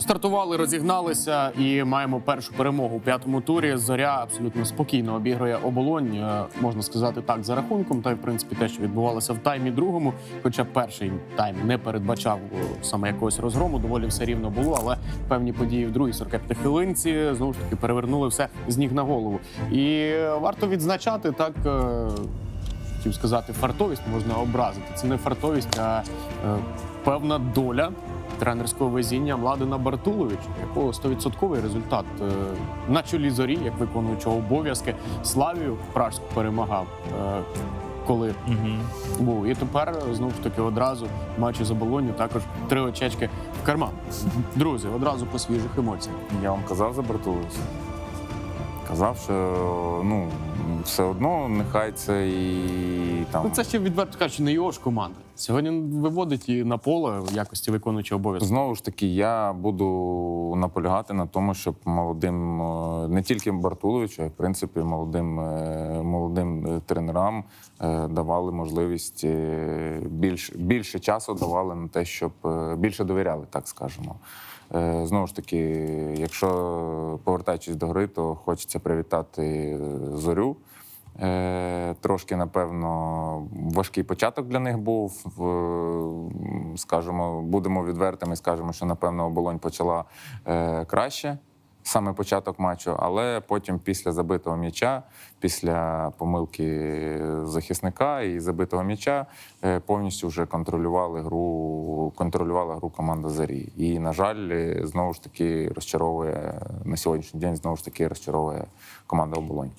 Стартували, розігналися і маємо першу перемогу у п'ятому турі. Зоря абсолютно спокійно обігрує оболонь, е, можна сказати так, за рахунком. Та й в принципі те, що відбувалося в таймі другому. Хоча перший тайм не передбачав е, саме якогось розгрому, доволі все рівно було. Але певні події в другій 45 хвилинці знову ж таки перевернули все з ніг на голову. І варто відзначати так. е, Хотів сказати, фартовість можна образити. Це не фартовість, а е, певна доля тренерського везіння Младена Бартуловича, якого 100% результат е, на чолі зорі, як виконуючого обов'язки, Славію Пражську перемагав. Коли Коли був. І тепер знову ж таки одразу в матчі за Болонью також три очечки в карман. Друзі, одразу по свіжих емоціях. Я вам казав за Бартуловича. Казав, що ну, все одно нехай це і там. Ну це ще відверто кажучи, не його ж команда. Сьогодні виводить і на поле в якості виконуючого обов'язки. Знову ж таки, я буду наполягати на тому, щоб молодим е, не тільки Бартуловичу, а й в принципі молодим, е, молодим е, тренерам давали можливість більш, більше часу давали на те, щоб більше довіряли, так скажемо. Е, Знову ж таки, якщо повертаючись до гри, то хочеться привітати зорю. Е, Трошки, напевно, важкий початок для них був. Скажемо, будемо відвертими, скажемо, що напевно оболонь почала е, краще. Саме початок матчу, але потім після забитого м'яча, після помилки захисника і забитого м'яча е, повністю вже контролювали гру, контролювала гру команда Зарі. І, на жаль, е, знову ж таки розчаровує на сьогоднішній день, знову ж таки розчаровує команда оболонь.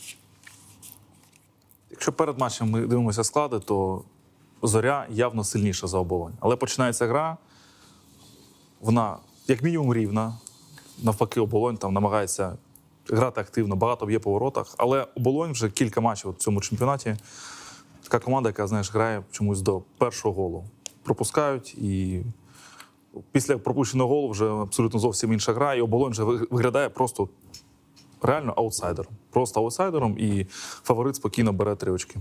Якщо перед матчем ми дивимося склади, то зоря явно сильніша за оболонь. Але починається гра, вона як мінімум рівна. Навпаки, оболонь там намагається грати активно, багато б'є по воротах. Але оболонь вже кілька матчів в цьому чемпіонаті. Така команда, яка знаєш, грає чомусь до першого голу. Пропускають і. Після пропущеного голу вже абсолютно зовсім інша гра, і оболонь вже виглядає просто реально аутсайдером. Просто аутсайдером, і фаворит спокійно бере три очки.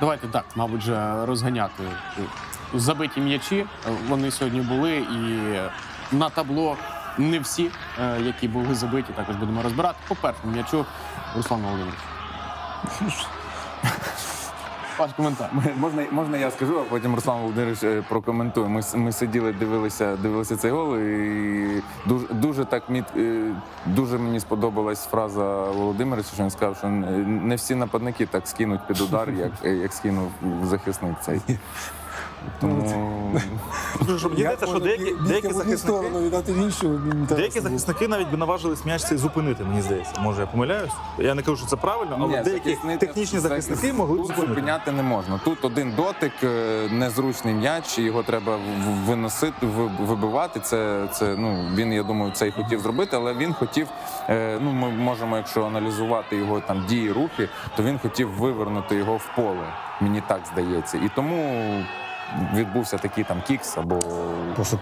Давайте так, мабуть, розганяти забиті м'ячі. Вони сьогодні були, і на табло не всі, е, які були забиті, також будемо розбирати. По першому м'ячу Руслан Володимирович. Ваш коментар. Можна, можна я скажу, а потім Руслан Володимирович е, прокоментує. Ми, ми сиділи, дивилися, дивилися цей гол, і дуже, дуже так міт, е, дуже мені сподобалась фраза Володимировича, що він сказав, що не всі нападники так скинуть під удар, як, як скинув захисник цей. Тому щоб мені здається, що деякі, деякі захисники. сторону, віддати в іншу. мені Деякі інтересно захисники навіть би наважились м'яч цей зупинити, мені здається. Може, я помиляюсь. Я не кажу, що це правильно, але Ні, деякі захиснити- технічні захисники могли б тут зупинити. зупиняти не можна. Тут один дотик, е, незручний м'яч, його треба в- виносити, ви- вибивати. Це, це ну він, я думаю, це і хотів зробити, але він хотів. е, Ну, ми можемо, якщо аналізувати його там дії, рухи, то він хотів вивернути його в поле. Мені так здається. І тому відбувся такий там кікс або Просто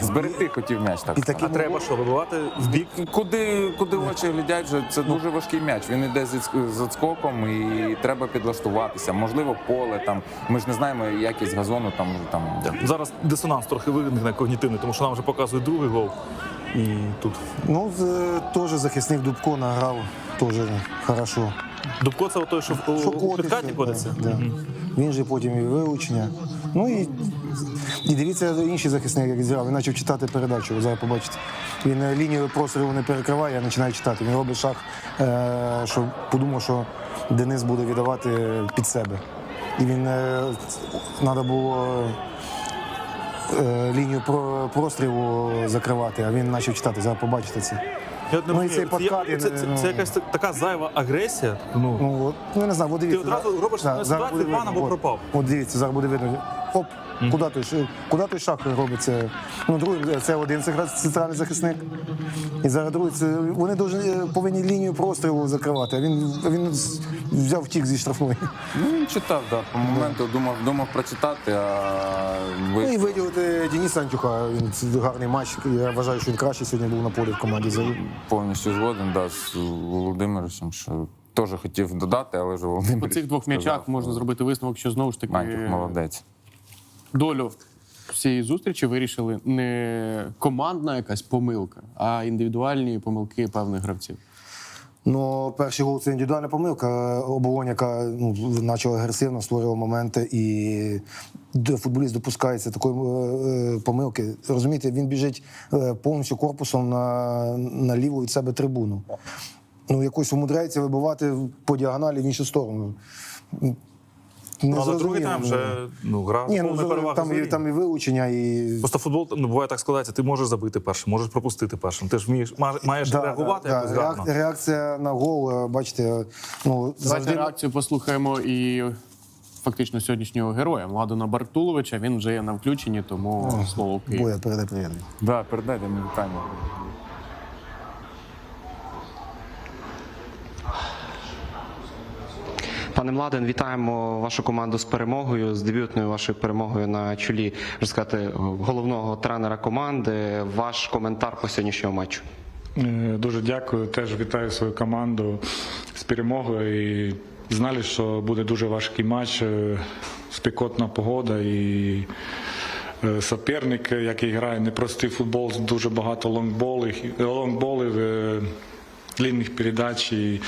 зберегти хотів м'яч. Так І сказати. А треба що, вибивати в бік? Куди, куди очі глядять, вже це дуже важкий м'яч. Він іде з відск- з відскоком і треба підлаштуватися. Можливо, поле там. Ми ж не знаємо якість газону там. там. Зараз дисонанс трохи виникне когнітивний, тому що нам вже показують другий гол. І тут. ну з- теж захисник Дубко награв теж хорошо. Дубко це той, що в Що у підкаті кодиться. да, да. Він же потім і вилучення. Ну і, і дивіться, інший захисник, як зіграв, він почав читати передачу. Ви зараз побачите. Він е, лінію прострілу не перекриває, а починає читати. Він робить шаг, е, що подумав, що Денис буде віддавати під себе. І він треба було е, лінію прострілу закривати, а він почав читати. Зараз побачите це. Я не Ну, і розумію, цей це, я- це, це, це, ну, це якась така зайва агресія. Ну, Ну, от, ну, я не знаю, от дивіться. Ти одразу зараз- робиш зараз ситуацію буде пан видно, або от. пропав. От дивіться, зараз буде видно. Оп, куди той, куди той шаг робиться? Ну, другий, це один центральний захисник. І зараз другий, це, вони дуже повинні лінію прострілу закривати, а він, він взяв втік зі штрафної. Ну він читав, да. По моменту думав, думав прочитати, а Ну і виділити Дениса Антюха. Він гарний матч. Я вважаю, що він краще сьогодні був на полі в команді повністю згоден да, з Володимировичем, що теж хотів додати, але вже По цих двох м'ячах можна зробити висновок, що знову ж таки Мантюк молодець. Долю цієї зустрічі вирішили не командна якась помилка, а індивідуальні помилки певних гравців. Ну, перший гол це індивідуальна помилка. Оболонь, яка ну, почала агресивно, створювала моменти, і футболіст допускається такої е, помилки. Розумієте, він біжить е, повністю корпусом на, на ліву від себе трибуну. Ну, якось умудряється вибивати по діагоналі в іншу сторону. Не Ну, але другий тайм ну. вже ну, гра Ні, ну, перевага там, і, там і вилучення, і Просто футбол ну, буває так складається, ти можеш забити першим, можеш пропустити першим. Ти ж вмієш, маєш Да, реагувати да, якось да. гарно. Реак- Реакція на гол, е, бачите, ну Давайте завжди реакцію послухаємо і фактично сьогоднішнього героя Младена Бартуловича. Він вже є на включенні, тому слово Київ. боя передай привіт. Да, передайте мені вітання. Пане Младен, вітаємо вашу команду з перемогою, з дебютною вашою перемогою на чолі сказати, головного тренера команди. Ваш коментар по сьогоднішньому матчу. Е, Дуже дякую. Теж вітаю свою команду з перемогою. І знали, що буде дуже важкий матч, е, спекотна погода і е, суперник, який грає непростий футбол, дуже багато лонгболів, лонгболів длинних передач. І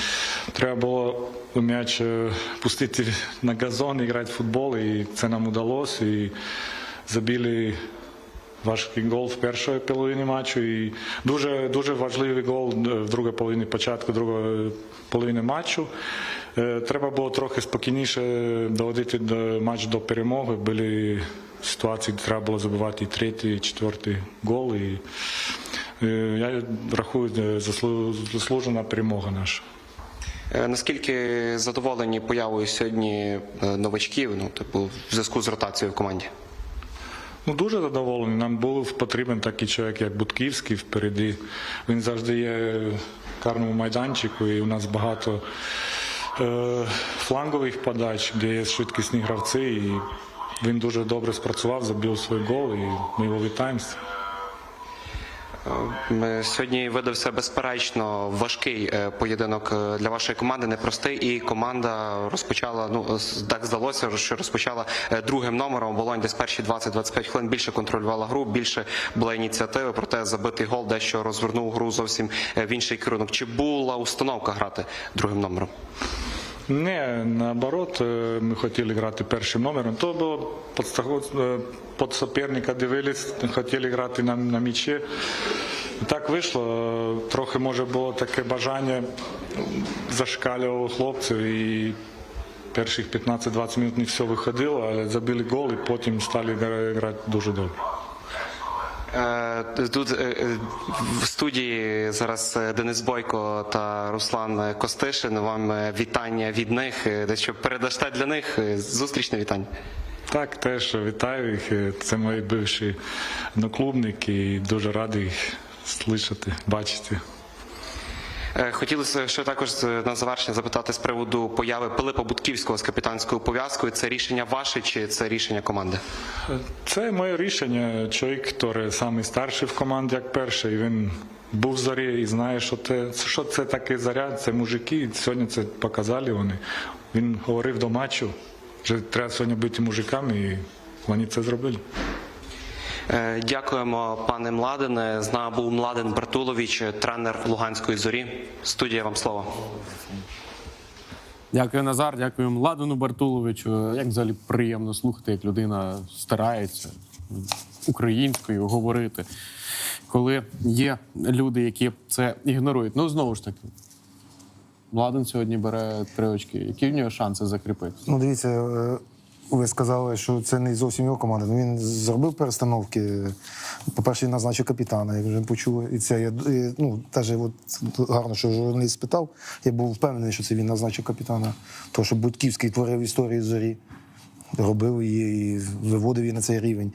треба було м'яч е, пустити на газон грати в футбол, і це нам вдалося. І забили важкий гол в першій половині матчу і дуже дуже важливий гол е, в другій половині початку другої половини матчу. Е, Треба було трохи спокійніше доводити до матч до перемоги. Були ситуації, де треба було забивати і третій, і четвертий гол. І, я рахую, заслужена перемога наша. Е, Наскільки задоволені появою сьогодні е, новачків, ну типу, в зв'язку з ротацією в команді? Ну, дуже задоволений. Нам був потрібен такий чоловік, як Будківський впереді. Він завжди є карному майданчику, і у нас багато е, флангових подач, де є швидкісні гравці. І він дуже добре спрацював, забив свій гол, і ми його вітаємо. Е, Сьогодні видався безперечно важкий е, поєдинок е, для вашої команди, непростий, і команда розпочала. Ну так здалося, що розпочала другим номером. Волонь десь перші 20-25 хвилин більше контролювала гру, більше була ініціативи. Проте забитий гол дещо розвернув гру зовсім в інший керунок. Чи була установка грати другим номером? Не, наоборот, е, ми хотіли грати першим номером. То було е, під суперника дивились, хотіли грати на, на м'ячі. Так вийшло. Трохи може було таке бажання зашкалювало хлопців і перших 15-20 минут не все виходило, але забили гол і потім стали грати дуже добре. Е, Тут е, в студії зараз е, Денис Бойко та Руслан Костишин. Вам вітання від них. Дещо передасте для них зустрічне вітання. Так, теж вітаю їх. Це мої бивші одноклубники і дуже радий їх слышати, бачити. Е, Хотілося ще також е, на завершення запитати з приводу появи Пилипа Будківського з капітанською пов'язкою. Це рішення ваше чи це рішення команди? Це моє рішення. Чоловік, який самий старший в команді, як перший, він був в зорі і знає, що це, що це таке заря, це мужики. Сьогодні це показали вони. Він говорив до матчу, що треба сьогодні бути мужиками, і вони це зробили. Е, Дякуємо, пане Младене. З нами був Младен Бартулович, тренер Луганської зорі. Студія вам слово. Дякую, Назар. Дякую Младену Бартуловичу. Як взагалі приємно слухати, як людина старається українською говорити, коли є люди, які це ігнорують. Ну знову ж таки, Младен сьогодні бере три очки. Які в нього шанси закріпити? Ну, дивіться, е, ви сказали, що це не зовсім його команда. Ну, він зробив перестановки. По-перше, він назначив капітана, як вже почув І це я ну, теж от гарно, що журналіст спитав. Я був впевнений, що це він назначив капітана. Тому що Будьківський творив історію зорі, робив її і виводив її на цей рівень.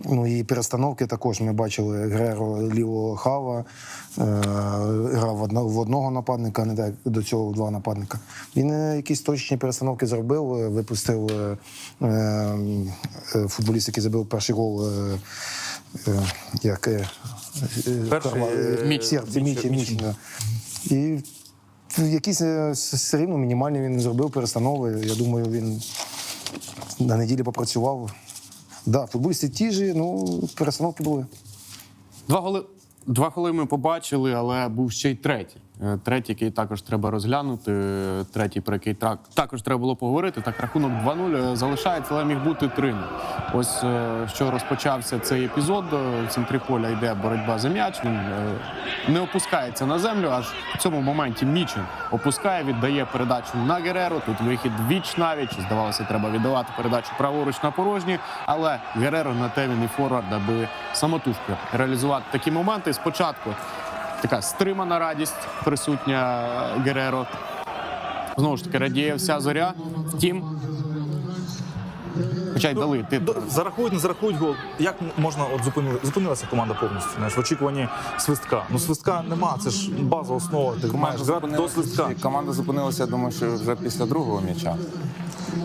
Ну і перестановки також ми бачили Греро лівого хава, е, грав в одного нападника, не так до цього в два нападника. Він е, якісь точні перестановки зробив, е, випустив е, е, футболіст, який забив перший гол. Е, е, як, е, Перший, Карла- е, Міч, серце, Міч, Міч, Міч, Міч, да. І якісь все рівно мінімальні він зробив перестанови. Я думаю, він на неділі попрацював. Да, футболісти ті ж, ну, перестановки були. Два голи. Два голи ми побачили, але був ще й третій. Е, Третій, який також треба розглянути. е, Третій, про який так, також треба було поговорити. Так, рахунок 2-0 залишається, але міг бути 3 Ось е, що розпочався цей епізод. е, В центрі поля йде боротьба за м'яч. Він е, не опускається на землю. Аж в цьому моменті Мічин опускає, віддає передачу на Гереро. Тут вихід віч навіч. Здавалося, треба віддавати передачу праворуч на порожні. Але Гереро на те він і форвард, аби самотужки реалізувати такі моменти. Спочатку така стримана радість присутня Гереро. Знову ж таки, радіє вся зоря. Втім, хоча й дали ти. Зарахують, не зарахують гол. Як можна от зупинили, зупинилася команда повністю? Знаєш, в очікуванні свистка. Ну свистка нема, це ж база, основа. Ти маєш грати до свистка. команда зупинилася, я думаю, що вже після другого м'яча.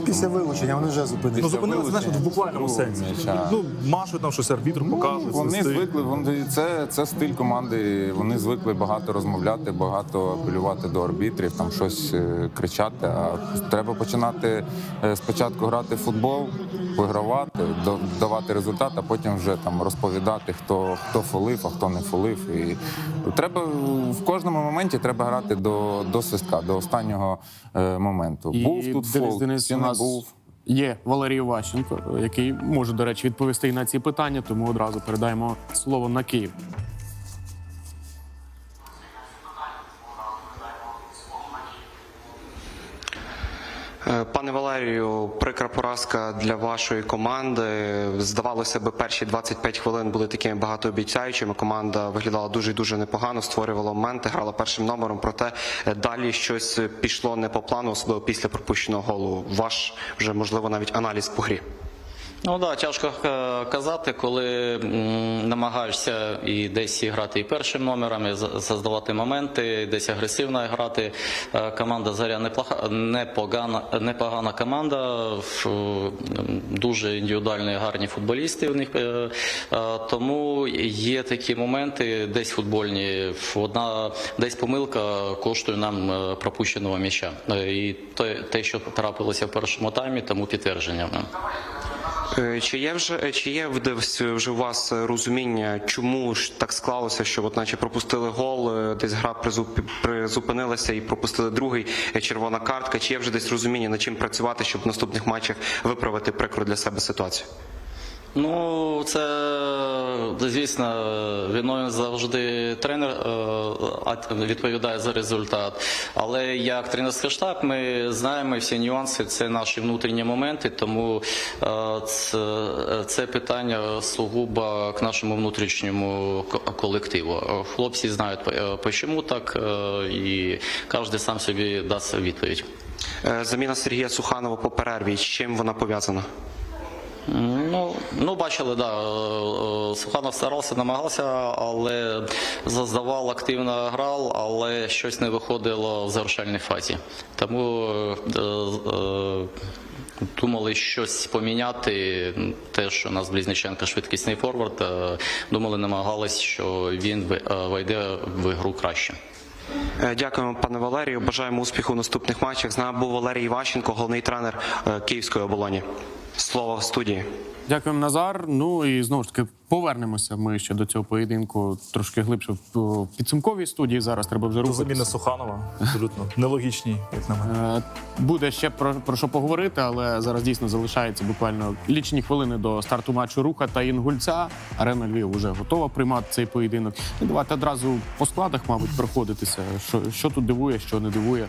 Після вилучення вони вже зупинилися. Ну зупинилися, знаєш, от в буквальному сенсі. Ну, машуть там щось арбітр показує. Вони свисти. звикли, вони це, це стиль команди. Вони звикли багато розмовляти, багато апелювати до арбітрів, там щось е, кричати. А треба починати е, спочатку грати в футбол, вигравати, до- давати результат, а потім вже там розповідати, хто хто фолив, а хто не фолив. І треба в кожному моменті треба грати до, до свистка, до останнього е, моменту. І був тут Денис фол, Денис, чи у не нас був. Є Валерій Ващенко, який може, до речі, відповісти і на ці питання, тому одразу передаємо слово на Київ. Пане Валерію, прикра поразка для вашої команди. Здавалося би, перші 25 хвилин були такими багатообіцяючими. Команда виглядала дуже дуже непогано, створювала моменти, грала першим номером. Проте е, далі щось пішло не по плану, особливо після пропущеного голу. Ваш вже можливо навіть аналіз по грі. Ну так, да, тяжко е, казати, коли намагаєшся і десь грати і першим номером, і за- создавати моменти, десь агресивно грати. Е, Команда Заря неплоха, непогана, непогана команда, дуже індивідуальні гарні футболісти в них. е, е, Тому є такі моменти, десь футбольні. Одна десь помилка коштує нам е, пропущеного м'яча. Е, І те, що трапилося в першому таймі, тому підтвердження. Е, Чи є вже е, чи є в- вже у вас е, розуміння, чому ж так склалося, що от наче пропустили гол, е, десь гра призуп- призупинилася і пропустили другий е, червона картка? Чи є вже десь розуміння, над чим працювати, щоб в наступних матчах виправити прикру для себе ситуацію? Ну, це звісно, виною завжди тренер е, відповідає за результат. Але як тренерський штаб, ми знаємо всі нюанси, це наші внутрішні моменти, тому е, це, питання сугубо к нашому внутрішньому колективу. Хлопці знають, е, чому так, і кожен сам собі дасть відповідь. Заміна Сергія Суханова по перерві. З чим вона пов'язана? Ну, ну бачили, да. е, е, Суханов старався, намагався, але заздавав, активно грав, але щось не виходило в завершальній фазі. Тому е, думали щось поміняти. Те, що у нас Близниченко швидкісний форвард, думали, намагались, що він вийде в ігру краще. Дякуємо, пане Валерію. Бажаємо успіху в наступних матчах. З нами був Валерій Іващенко, головний тренер Київської оболоні. Слово в студії. Дякуємо, Назар. Ну і знову ж таки повернемося ми ще до цього поєдинку трошки глибше в підсумковій студії. Зараз треба вже рухатися. Суханова абсолютно нелогічні, як на мене. Е, Буде ще про, про що поговорити, але зараз дійсно залишається буквально лічні хвилини до старту матчу Руха та Інгульця. Арена Львів вже готова приймати цей поєдинок. І давайте одразу по складах, мабуть, проходитися. Що, що тут дивує, що не дивує.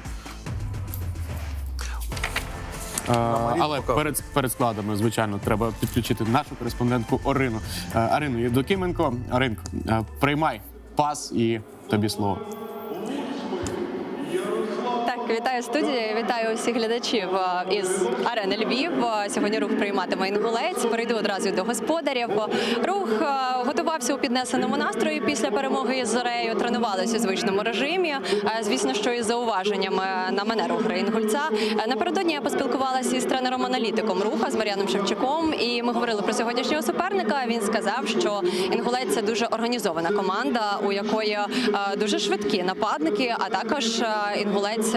Але перед, перед складами, звичайно, треба підключити нашу кореспондентку Орину. Е, Арину Євдокименко. Оринко, е, приймай пас і тобі слово. Так, вітаю студію, вітаю усіх глядачів е, із арени Львів. Е, Сьогодні рух прийматиме інгулець. Перейду одразу до господарів. Рух е, готувався у піднесеному настрої після перемоги із Зорею. Тренувалися у звичному режимі. Звісно, що із зауваженнями на манеру гри інгульця. Напередодні я поспілкувалася із тренером-аналітиком руха з Мар'яном Шевчуком, і ми говорили про сьогоднішнього суперника. Він сказав, що інгулець це дуже організована команда, у якої дуже швидкі нападники, а також е,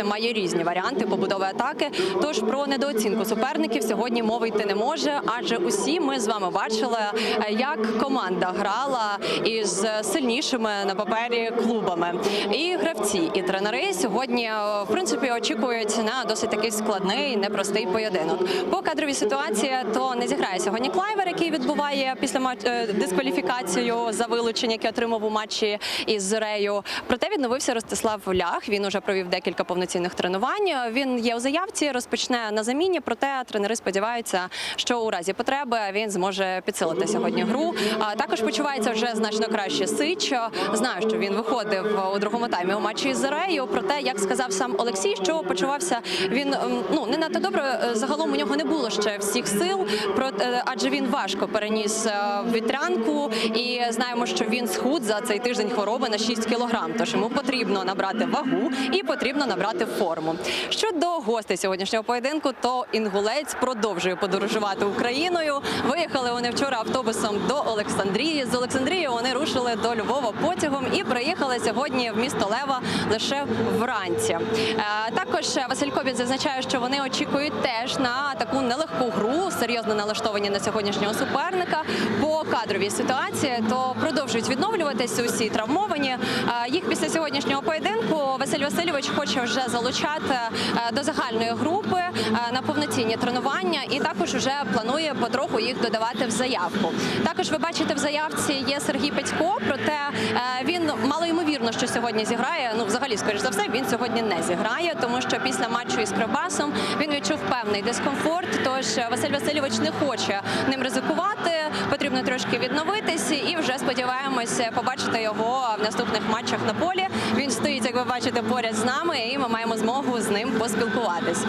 має різні варіанти побудови атаки. Тож про недооцінку суперників сьогодні мови йти не може, адже усі ми з вами бачили, е, як команда грала із сильнішими на папері клубами. І гравці, і тренери сьогодні е, в принципі очікують на досить такий складний, непростий поєдинок. По кадровій ситуації то не зіграє сьогодні Клайвер, який відбуває після е, дискваліфікацію за вилучення, яке отримав у матчі із Зорею. Проте відновився Ростислав Лях. Він уже провів декілька повноцінних тренувань. Він є у заявці, розпочне на заміні. Проте тренери сподіваються, що у разі потреби він зможе підсилити сьогодні гру. А також почувається вже значно краще Сич. Знаю, що він виходив у другому таймі у матчі із Зорею. Проте, як сказав сам Олексій, що почувався він ну не надто добре. Е, Загалом у нього не було ще всіх сил, проте адже він важко переніс е, вітрянку, і знаємо, що він схуд за цей тиждень хвороби на 6 кілограм. Тож йому потрібно набрати вагу і потрібно набрати форму. Щодо гостей сьогоднішнього поєдинку, то інгулець продовжує подорожувати Україною. Виїхали вони вчора автобусом до Олександрії. З Олександрії вони рушили до Львова потягом і приїхали сьогодні в місто Лева лише вранці. Е, Також Василь Кобіт зазначає, що вони очікують теж на таку нелегку гру, серйозно налаштовані на сьогоднішнього суперника. По кадровій ситуації то продовжують відновлюватися усі травмовані. Е, Їх після сьогоднішнього поєдинку Василь Васильович хоче вже залучати е, до загальної групи е, на повноцінні тренування, і також вже планує потроху їх додавати в заявку. Також ви бачите в заявці є Сергій Петько, проте е, він мало ймовірно, що сьогодні зіграє. Ну, взагалі, скоріш за все, він сьогодні не зіграє, тому що після матчу із Кривбасом він відчув певний дискомфорт. Тож Василь Васильович не хоче ним ризикувати. Потрібно трошки відновитися, і вже сподіваємося побачити його в наступних матчах на полі. Він стоїть, як ви бачите, поряд з нами, і ми маємо змогу з ним поспілкуватись.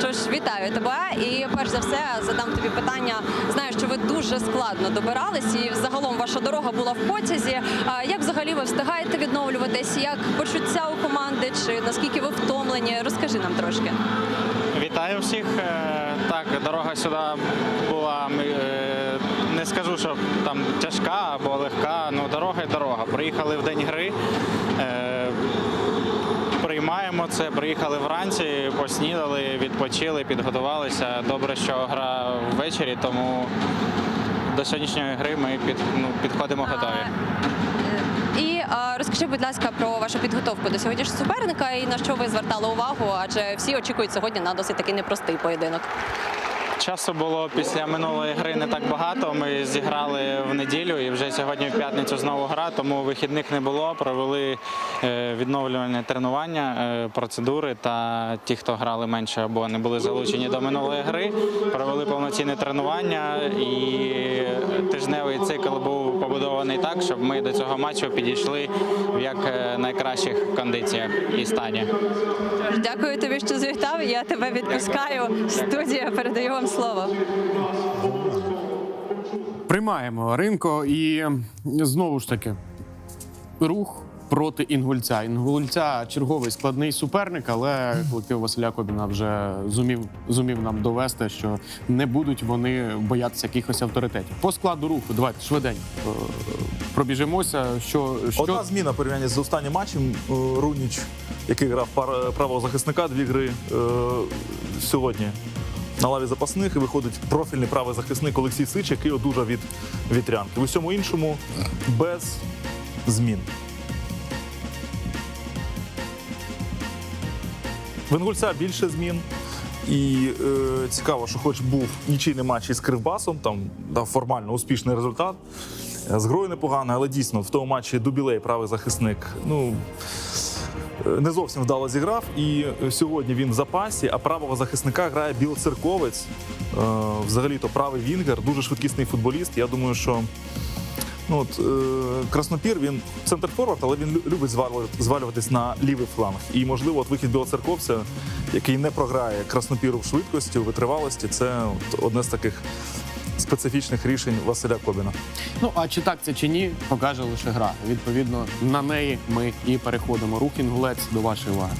Тож вітаю тебе. І перш за все задам тобі питання. Знаю, що ви дуже складно добирались, і загалом ваша дорога була в потязі. А Як взагалі ви встигаєте відновлюватись? Як почуття у команди? Чи наскільки ви втомлені? Розкажи нам трошки. Вітаю всіх. Е, Так, дорога сюди була е, не скажу, що там тяжка або легка. Ну дорога і дорога. Приїхали в день гри. Е, це, приїхали вранці, поснідали, відпочили, підготувалися. Добре, що гра ввечері, тому до сьогоднішньої гри ми під, ну, підходимо готові. І а, розкажи, будь ласка, про вашу підготовку до сьогоднішнього суперника і на що ви звертали увагу, адже всі очікують сьогодні на досить такий непростий поєдинок. Часу було після минулої гри не так багато. Ми зіграли в неділю і вже сьогодні в п'ятницю знову гра, тому вихідних не було. Провели е, відновлювальне тренування, е, процедури. Та ті, хто грали менше або не були залучені до минулої гри, провели повноцінне тренування. І тижневий цикл був побудований так, щоб ми до цього матчу підійшли в як е, найкращих кондиціях і стані. Дякую тобі, що завітав. Я тебе відпускаю. Студія передаю вам слово. Приймаємо ринко і знову ж таки рух проти інгульця. Інгульця черговий складний суперник, але колектив Василя Кобіна вже зумів, зумів нам довести, що не будуть вони боятися якихось авторитетів. По складу руху, давайте швиденько е, пробіжимося. Що, що... Одна зміна порівняння з останнім матчем. Е, Руніч, який грав правого захисника, дві гри е, сьогодні. На лаві запасних і виходить профільний правий захисник Олексій Сич, який одужав від вітрянки. В усьому іншому без змін. В Інгульця більше змін. І е, цікаво, що хоч був нічийний матч із Кривбасом, там дав формально успішний результат. З грою непогано, але дійсно в тому матчі Дубілей, правий захисник, ну е, не зовсім вдало зіграв. І сьогодні він в запасі, а правого захисника грає білоцерковець. Е, взагалі-то правий Вінгер, дуже швидкісний футболіст. Я думаю, що Ну, от, е, Краснопір він центр форвард, але він любить звалювати- звалюватись на лівий фланг. І, можливо, от вихід білоцерковця, який не програє Краснопіру в швидкості, у витривалості, це от одне з таких специфічних рішень Василя Кобіна. Ну а чи так це чи ні, покаже лише гра. Відповідно, на неї ми і переходимо. Рух інгулець до вашої уваги.